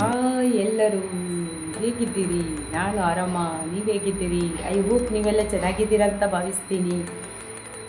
Hi ಎಲ್ಲರೂ ಹೇಗಿದ್ದೀರಿ? ನಾನು ಆರಾಮ, ನೀವು ಹೇಗಿದ್ದೀರಿ? ಐ ಹೋಪ್ ನೀವೆಲ್ಲ ಚೆನ್ನಾಗಿದ್ದೀರ ಅಂತ ಭಾವಿಸ್ತೀನಿ.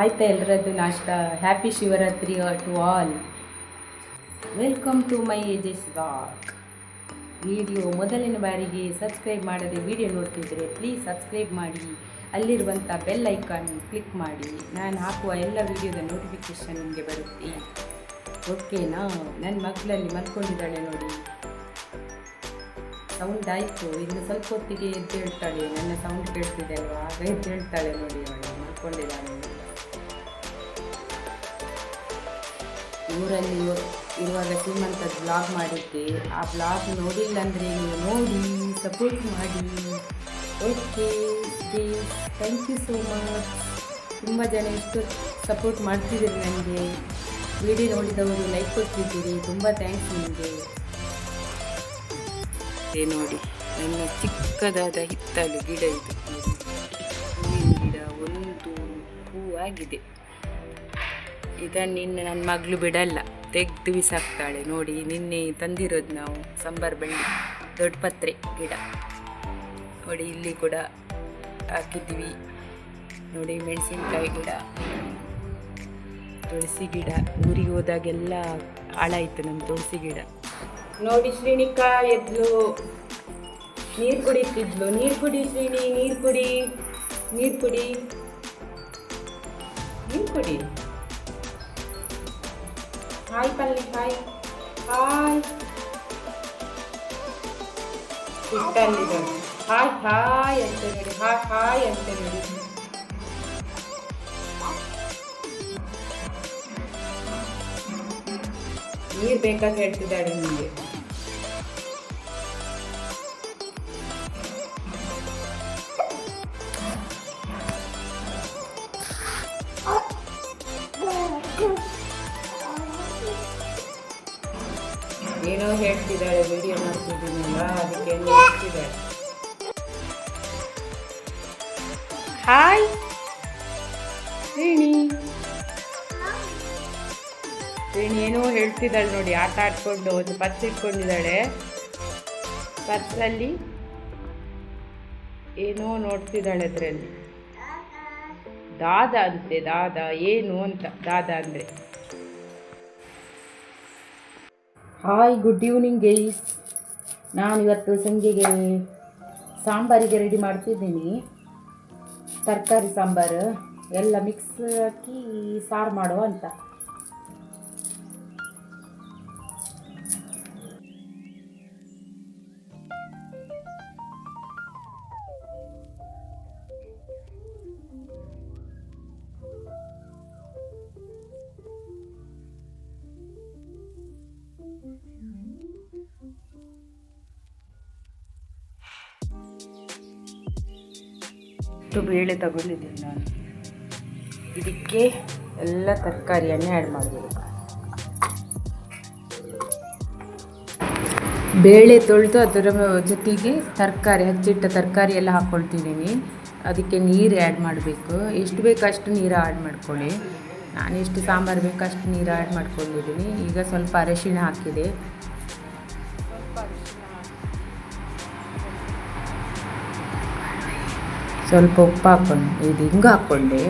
ಆಯ್ತಾ ಎಲ್ಲರದ್ದು ನಾಷ್ಟ? Happy Shivaratri to all welcome to my ages walk video ಮೊದಲಿನ ಬಾರಿಗೆ ಸಬ್ಸ್ಕ್ರೈಬ್ ಮಾಡದೆ ವಿಡಿಯೋ ನೋಡ್ತಿದ್ರೆ ಪ್ಲೀಸ್ ಸಬ್ಸ್ಕ್ರೈಬ್ ಮಾಡಿ. ಅಲ್ಲಿರುವಂಥ ಬೆಲ್ ಐಕಾನ್ ಕ್ಲಿಕ್ ಮಾಡಿ, ನಾನು ಹಾಕುವ ಎಲ್ಲ ವಿಡಿಯೋದ ನೋಟಿಫಿಕೇಷನ್ ನಿಮಗೆ ಬರುತ್ತೆ. ಓಕೆನಾ ನನ್ನ ಮಗಳಲ್ಲಿ ಮಲ್ಕೊಂಡಿದ್ದಾಳೆ ನೋಡಿ. ಸೌಂಡ್ ಆಯಿತು, ಇನ್ನು ಸ್ವಲ್ಪ ಹೊತ್ತಿಗೆ ಎದ್ದೇಳ್ತಾಳೆ ನನ್ನ ಸೌಂಡ್ ಕೇಳ್ತಿದೆ ಅಲ್ವಾ? ಆಗ ಎದ್ದೇಳ್ತಾಳೆ ನೋಡಿ ಅವಳು, ಮಲ್ಕೊಂಡಿದ್ದಾಳೆ ಊರಲ್ಲಿ ಇರುವಾಗ ಶ್ರೀಮಂತದ ಬ್ಲಾಗ್ ಮಾಡಿದ್ದೆ. ಆ ಬ್ಲಾಗ್ ನೋಡಿಲ್ಲ ಅಂದರೆ ನೋಡಿ ಸಪೋರ್ಟ್ ಮಾಡಿ. Okay please thank you so much ತುಂಬ ಜನ ಇಷ್ಟು ಸಪೋರ್ಟ್ ಮಾಡ್ತಿದ್ದೀರಿ ನನಗೆ. ವಿಡಿಯೋ ನೋಡಿದವರು ಲೈಕ್ ಕೊಡ್ತಿದ್ದೀರಿ ತುಂಬ ಥ್ಯಾಂಕ್ಸ್ ನಿಮಗೆ. ನೋಡಿ, ನನ್ನ ಚಿಕ್ಕದಾದ ಹಿತ್ತಲು ಗಿಡ ಇದು. ಹೂವಿನ ಗಿಡ ಒಂದು ಹೂ ಆಗಿದೆ. ಇದನ್ನು ಇನ್ನು ನನ್ನ ಮಗಳು ಬಿಡಲ್ಲ, ತೆಗೆದು ಬಿಸಾಕ್ತಾಳೆ. ನೋಡಿ, ನಿನ್ನೆ ತಂದಿರೋದು ನಾವು ಸಂಬಾರ್ ಬಳ್ಳಿ ದೊಡ್ಡ ಪತ್ರೆ ಗಿಡ. ನೋಡಿ, ಇಲ್ಲಿ ಕೂಡ ಹಾಕಿದ್ವಿ ನೋಡಿ, ಮೆಣಸಿನ್ಕಾಯಿ ಗಿಡ. ತುಳಸಿ ಗಿಡ. ಊರಿಗೆ ಹೋದಾಗೆಲ್ಲ ಹಾಳಾಯಿತು ನಮ್ಮ ತುಳಸಿ ಗಿಡ. ನೋಡಿ, ಶ್ರೀನಿಕಾ ಎದ್ಲು. ನೀರು ಕುಡಿತಿದ್ಲು. ನೀರು ಕುಡಿ, ಶ್ರೀನಿ, ನೀರು ಕುಡಿ. ನೀರು ಕುಡಿ. ನೀರು ಕುಡಿ. ಹಾಯ್ ಪಲ್ಲಿ, ಹಾಯ್. ಹಾಯ್. ಸಿಟ್ಟಲ್ಲಿದ್ದಾಳೆ ಹಾಯ್ ಹಾಯ್ ಅಂತ ಹೇಳಿ ಹಾಯ್ ಹಾಯ್ ಅಂತ ಹೇಳಿ ನೀರು ಬೇಕಾಗಿ ಹೇಳ್ತಿದ್ದಾಳೆ ನಿಮಗೆ. ಏನೋ ಹೇಳ್ತಿದ್ದಾಳೆ ವಿಡಿಯೋ ಮಾಡ್ತಿದ್ದೀನಲ್ಲ, ಅದಕ್ಕೆ ಹೇಳ್ತಿದ್ದಾಳೆ. ಹಾಯ್. ರೇಣಿ. ರೇಣಿ ಏನೋ ಹೇಳ್ತಿದ್ದಾಳೆ ನೋಡಿ ಆಟ ಆಡ್ಕೊಂಡು ಒಂದು ಪರ್ಸ್ ಇಟ್ಕೊಂಡಿದ್ದಾಳೆ. ಪರ್ಸಲ್ಲಿ ಏನೋ ನೋಡ್ತಿದ್ದಾಳೆ ಅದರಲ್ಲಿ. ದಾದ ಅಂತೆ ದಾದ ಏನು ಅಂತ ದಾದ ಅಂದರೆ. Hi good evening guys. ನಾನು ಇವತ್ತು ಸಂಜೆಗೆ ಸಾಂಬಾರಿಗೆ ರೆಡಿ ಮಾಡ್ತಿದ್ದೀನಿ. ತರಕಾರಿ ಸಾಂಬಾರು ಎಲ್ಲ ಮಿಕ್ಸ್ ಹಾಕಿ ಸಾರು ಮಾಡುವ ಅಂತ. ಇಷ್ಟು ಬೇಳೆ ತಗೊಂಡಿದ್ದೀನಿ ನಾನು. ಇದಕ್ಕೆ ಎಲ್ಲ ತರಕಾರಿಯನ್ನು ಆ್ಯಡ್ ಮಾಡಬೇಕು ಬೇಳೆ ತೊಳೆದು ಅದರ ಜೊತೆಗೆ ತರಕಾರಿ ಹಚ್ಚಿಟ್ಟ ತರಕಾರಿ ಎಲ್ಲ ಹಾಕ್ಕೊಳ್ತಿದ್ದೀನಿ ಅದಕ್ಕೆ ನೀರು ಆ್ಯಡ್ ಮಾಡಬೇಕು. ಎಷ್ಟು ಬೇಕು ಅಷ್ಟು ನೀರು ಆ್ಯಡ್ ಮಾಡ್ಕೊಳ್ಳಿ. ನಾನು ಎಷ್ಟು ಸಾಂಬಾರು ಬೇಕು ಅಷ್ಟು ನೀರು ಆ್ಯಡ್ ಮಾಡ್ಕೊಂಡಿದ್ದೀನಿ. ಈಗ ಸ್ವಲ್ಪ ಅರಶಿಣ ಹಾಕಿದೆ. ಸ್ವಲ್ಪ ಉಪ್ಪು ಹಾಕ್ಕೊಂಡು ಇದು ಹಿಂಗೆ ಹಾಕ್ಕೊಂಡೆ.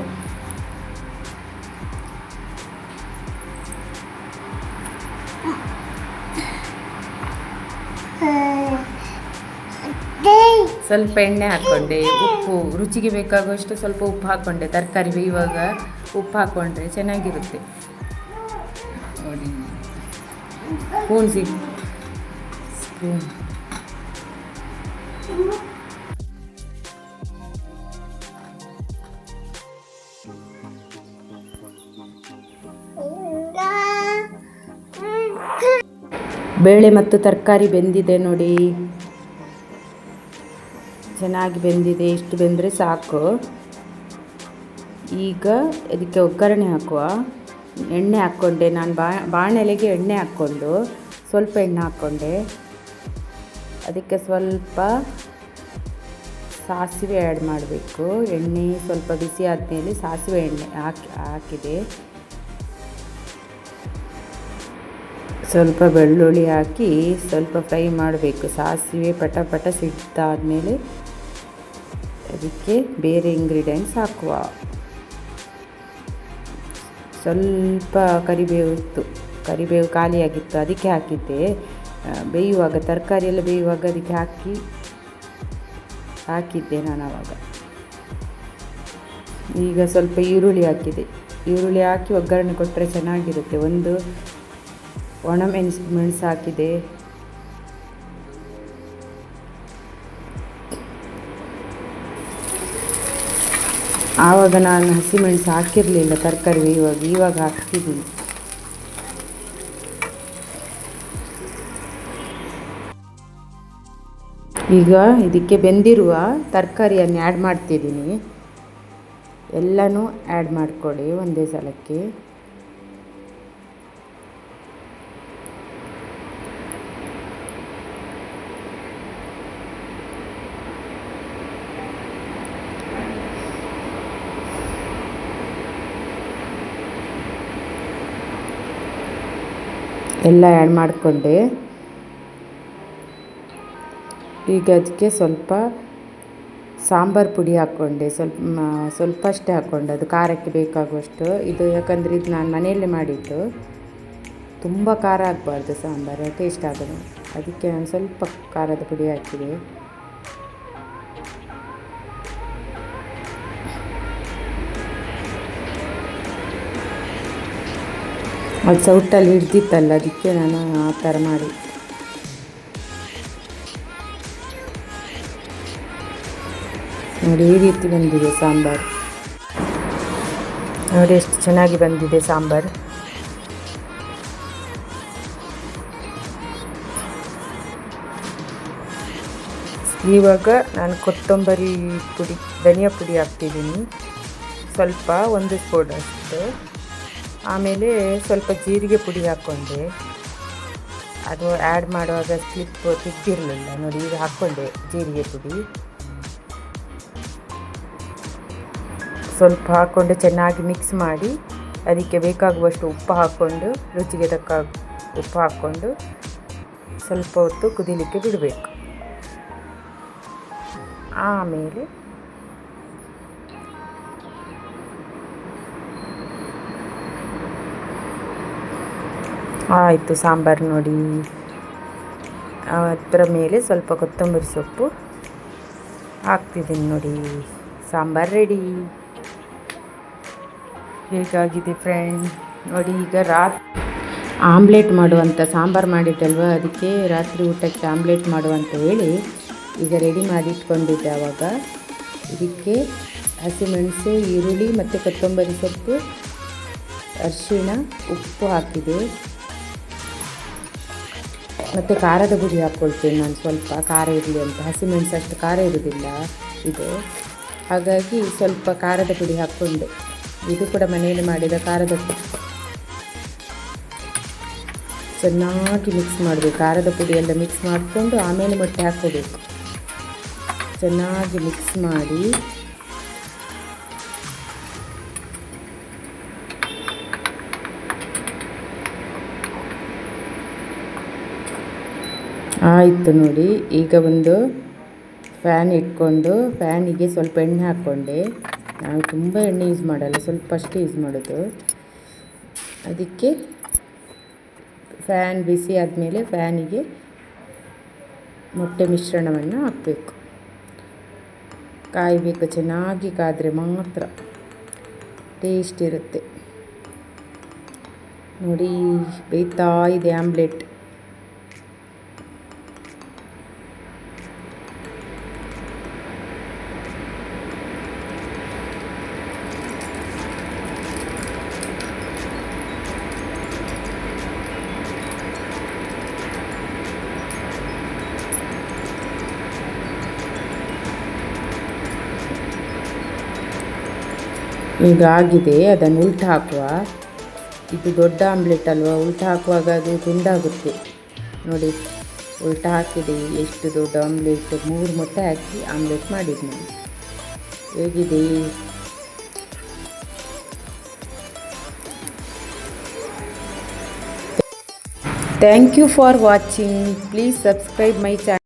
ಸ್ವಲ್ಪ ಎಣ್ಣೆ ಹಾಕ್ಕೊಂಡೆ, ಉಪ್ಪು, ರುಚಿಗೆ ಬೇಕಾಗುವಷ್ಟು ಸ್ವಲ್ಪ ಉಪ್ಪು ಹಾಕ್ಕೊಂಡೆ, ತರಕಾರಿ ಇವಾಗ ಉಪ್ಪು ಹಾಕ್ಕೊಂಡ್ರೆ ಚೆನ್ನಾಗಿರುತ್ತೆ. ನೋಡಿ ಸ್ಪೂನ್. ಬೇಳೆ ಮತ್ತು ತರಕಾರಿ ಬೆಂದಿದೆ ನೋಡಿ. ಚೆನ್ನಾಗಿ ಬೆಂದಿದೆ, ಇಷ್ಟು ಬೆಂದರೆ ಸಾಕು. ಈಗ ಇದಕ್ಕೆ ಒಗ್ಗರಣೆ ಹಾಕುವ. ಎಣ್ಣೆ ಹಾಕ್ಕೊಂಡೆ ನಾನು ಬಾ, ಬಾಣಲೆಗೆ ಎಣ್ಣೆ ಹಾಕ್ಕೊಂಡು, ಸ್ವಲ್ಪ ಎಣ್ಣೆ ಹಾಕ್ಕೊಂಡೆ. ಅದಕ್ಕೆ ಸ್ವಲ್ಪ ಸಾಸಿವೆ ಆ್ಯಡ್ ಮಾಡಬೇಕು. ಎಣ್ಣೆ ಸ್ವಲ್ಪ ಬಿಸಿ ಆದಮೇಲೆ ಸಾಸಿವೆ ಎಣ್ಣೆ ಹಾಕಿ, ಹಾಕಿದೆ. ಸ್ವಲ್ಪ ಬೆಳ್ಳುಳ್ಳಿ ಹಾಕಿ ಸ್ವಲ್ಪ ಫ್ರೈ ಮಾಡಬೇಕು. ಸಾಸಿವೆ ಪಟ ಪಟ ಸಿಡ್ತಾದಮೇಲೆ ಅದಕ್ಕೆ ಬೇರೆ ಇಂಗ್ರೀಡಿಯೆಂಟ್ಸ್ ಹಾಕುವ. ಸ್ವಲ್ಪ ಕರಿಬೇವು ಇತ್ತು. ಕರಿಬೇವು ಖಾಲಿಯಾಗಿತ್ತು. ಅದಕ್ಕೆ ಹಾಕಿದ್ದೆ. ಬೇಯುವಾಗ, ತರಕಾರಿ ಎಲ್ಲ ಬೇಯುವಾಗ ಅದಕ್ಕೆ ಹಾಕಿ, ಹಾಕಿದ್ದೆ ನಾನು ಆವಾಗ ಈಗ ಸ್ವಲ್ಪ ಈರುಳ್ಳಿ ಹಾಕಿದೆ. ಈರುಳ್ಳಿ ಹಾಕಿ ಒಗ್ಗರಣೆ ಕೊಟ್ಟರೆ ಚೆನ್ನಾಗಿರುತ್ತೆ. ಒಂದು ಒಣಮೆಣಸು ಮೆಣಸು ಹಾಕಿದೆ. ಆವಾಗ ನಾನು ಹಸಿಮೆಣಸು ಹಾಕಿರಲಿಲ್ಲ ತರಕಾರಿ ಇವಾಗ ಇವಾಗ ಹಾಕ್ತಿದ್ದೀನಿ. ಈಗ ಇದಕ್ಕೆ ಬೆಂದಿರುವ ತರಕಾರಿಯನ್ನು ಆ್ಯಡ್ ಮಾಡ್ತಿದ್ದೀನಿ. ಎಲ್ಲನೂ ಆ್ಯಡ್ ಮಾಡಿಕೊಡಿ ಒಂದೇ ಸಲಕ್ಕೆ. ಎಲ್ಲ ಆ್ಯಡ್ ಮಾಡಿಕೊಂಡೆ. ಈಗ ಅದಕ್ಕೆ ಸ್ವಲ್ಪ ಸಾಂಬಾರು ಪುಡಿ ಹಾಕ್ಕೊಂಡೆ ಸ್ವಲ್ಪ ಸ್ವಲ್ಪ ಅಷ್ಟೇ ಹಾಕ್ಕೊಂಡೆ ಅದು ಖಾರಕ್ಕೆ ಬೇಕಾಗುವಷ್ಟು. ಇದು ಯಾಕಂದರೆ ಇದು ನಾನು ಮನೆಯಲ್ಲೇ ಮಾಡಿದ್ದು. ತುಂಬ ಖಾರ ಆಗಬಾರ್ದು ಸಾಂಬಾರು. ಟೇಸ್ಟ್ ಆಗೋದು ಅದಕ್ಕೆ ನಾನು ಸ್ವಲ್ಪ ಖಾರದ ಪುಡಿ ಹಾಕಿದೆ. ಅದು ಸೌಟಲ್ಲಿ ಹಿಡ್ದಿತ್ತಲ್ಲ, ಅದಕ್ಕೆ ನಾನು ಆ ಥರ ಮಾಡಿ. ನೋಡಿ ಈ ರೀತಿ ಬಂದಿದೆ ಸಾಂಬಾರು. ನೋಡಿ ಎಷ್ಟು ಚೆನ್ನಾಗಿ ಬಂದಿದೆ ಸಾಂಬಾರು. ಇವಾಗ ನಾನು ಕೊತ್ತಂಬರಿ ಪುಡಿ, ಧನಿಯಾ ಪುಡಿ ಹಾಕ್ತಿದ್ದೀನಿ. ಸ್ವಲ್ಪ ಒಂದು ಸ್ಪೂನ್ ಅಷ್ಟು ಆಮೇಲೆ ಸ್ವಲ್ಪ ಜೀರಿಗೆ ಪುಡಿ ಹಾಕ್ಕೊಂಡೆ. ಅದು ಆ್ಯಡ್ ಮಾಡುವಾಗ ಸ್ಲಿಪ್ ತಿದ್ದಿರಲಿಲ್ಲ ನೋಡಿ, ಈಗ ಹಾಕ್ಕೊಂಡೆ ಜೀರಿಗೆ ಪುಡಿ. ಸ್ವಲ್ಪ ಹಾಕ್ಕೊಂಡು ಚೆನ್ನಾಗಿ ಮಿಕ್ಸ್ ಮಾಡಿ, ಅದಕ್ಕೆ ಬೇಕಾಗುವಷ್ಟು ಉಪ್ಪು ಹಾಕ್ಕೊಂಡು, ರುಚಿಗೆ ತಕ್ಕ ಉಪ್ಪು ಹಾಕ್ಕೊಂಡು ಸ್ವಲ್ಪ ಹೊತ್ತು ಕುದಿಲಿಕ್ಕೆ ಬಿಡಬೇಕು. ಆಮೇಲೆ ಆಯಿತು, ಸಾಂಬಾರು ನೋಡಿ. ಅದರ ಮೇಲೆ ಸ್ವಲ್ಪ ಕೊತ್ತಂಬರಿ ಸೊಪ್ಪು ಹಾಕ್ತಿದ್ದೀನಿ ನೋಡಿ. ಸಾಂಬಾರು ರೆಡಿ ಹೇಗಾಗಿದೆ ಫ್ರೆಂಡ್ ನೋಡಿ ಈಗ ರಾತ್ರಿ ಆಮ್ಲೆಟ್ ಮಾಡುವಂಥ ಸಾಂಬಾರು ಮಾಡಿದ್ದಲ್ವ? ಅದಕ್ಕೆ ರಾತ್ರಿ ಊಟಕ್ಕೆ ಆಮ್ಲೆಟ್ ಮಾಡುವಂತ ಹೇಳಿ ಈಗ ರೆಡಿ ಮಾಡಿ ಇಟ್ಕೊಂಡಿದ್ದೆ ಆವಾಗ ಇದಕ್ಕೆ ಹಸಿಮೆಣಸು, ಈರುಳ್ಳಿ ಮತ್ತು ಕೊತ್ತಂಬರಿ ಸೊಪ್ಪು, ಅರಿಶಿಣ, ಉಪ್ಪು ಹಾಕಿದೆ. ಮತ್ತು ಖಾರದ ಪುಡಿ ಹಾಕ್ಕೊಳ್ತೇನೆ ನಾನು ಸ್ವಲ್ಪ ಖಾರ ಇರಲಿ ಅಂತ. ಹಸಿಮೆಣಸು ಅಷ್ಟು ಖಾರ ಇರೋದಿಲ್ಲ ಇದು. ಹಾಗಾಗಿ ಸ್ವಲ್ಪ ಖಾರದ ಪುಡಿ ಹಾಕ್ಕೊಂಡೆ ಇದು ಕೂಡ ಮನೆಯಲ್ಲಿ ಮಾಡಿದ ಖಾರದ ಪುಡಿ. ಚೆನ್ನಾಗಿ ಮಿಕ್ಸ್ ಮಾಡಬೇಕು. ಖಾರದ ಪುಡಿ ಮಿಕ್ಸ್ ಮಾಡಿಕೊಂಡು ಆಮೇಲೆ ಮೊಟ್ಟೆ ಹಾಕ್ಕೋಬೇಕು ಚೆನ್ನಾಗಿ ಮಿಕ್ಸ್ ಮಾಡಿ ಆಯಿತು ನೋಡಿ, ಈಗ ಒಂದು ಫ್ಯಾನ್ ಇಟ್ಕೊಂಡು ಫ್ಯಾನಿಗೆ ಸ್ವಲ್ಪ ಎಣ್ಣೆ ಹಾಕ್ಕೊಂಡೆ. ನಾವು ತುಂಬ ಎಣ್ಣೆ ಯೂಸ್ ಮಾಡಲ್ಲ, ಸ್ವಲ್ಪ ಅಷ್ಟೇ ಯೂಸ್ ಮಾಡೋದು. ಅದಕ್ಕೆ ಫ್ಯಾನ್ ಬಿಸಿ ಆದಮೇಲೆ ಫ್ಯಾನಿಗೆ ಮೊಟ್ಟೆ ಮಿಶ್ರಣವನ್ನು ಹಾಕಬೇಕು. ಕಾಯಬೇಕು, ಚೆನ್ನಾಗಿ ಕಾದರೆ ಮಾತ್ರ ಟೇಸ್ಟ್ ಇರುತ್ತೆ. ನೋಡಿ, ಬೇಯ್ತಾ ಇದೆ ಆಮ್ಲೆಟ್. ಈಗ ಆಗಿದೆ ಅದನ್ನು ಉಲ್ಟು ಹಾಕುವ ಇದು ದೊಡ್ಡ ಆಮ್ಲೆಟ್ ಅಲ್ವಾ? ಉಲ್ಟು ಹಾಕುವಾಗ ಅದು ತುಂಡಾಗುತ್ತೆ. ನೋಡಿ ಉಲ್ಟಾ ಹಾಕಿದೆ ಎಷ್ಟು ದೊಡ್ಡ ಆಮ್ಲೆಟ್. ಮೂರು ಮೊಟ್ಟೆ ಹಾಕಿ ಆಮ್ಲೆಟ್ ಮಾಡಿದ್ದು ನಾನು ಹೇಗಿದೆ? Thank you for watching please subscribe my channel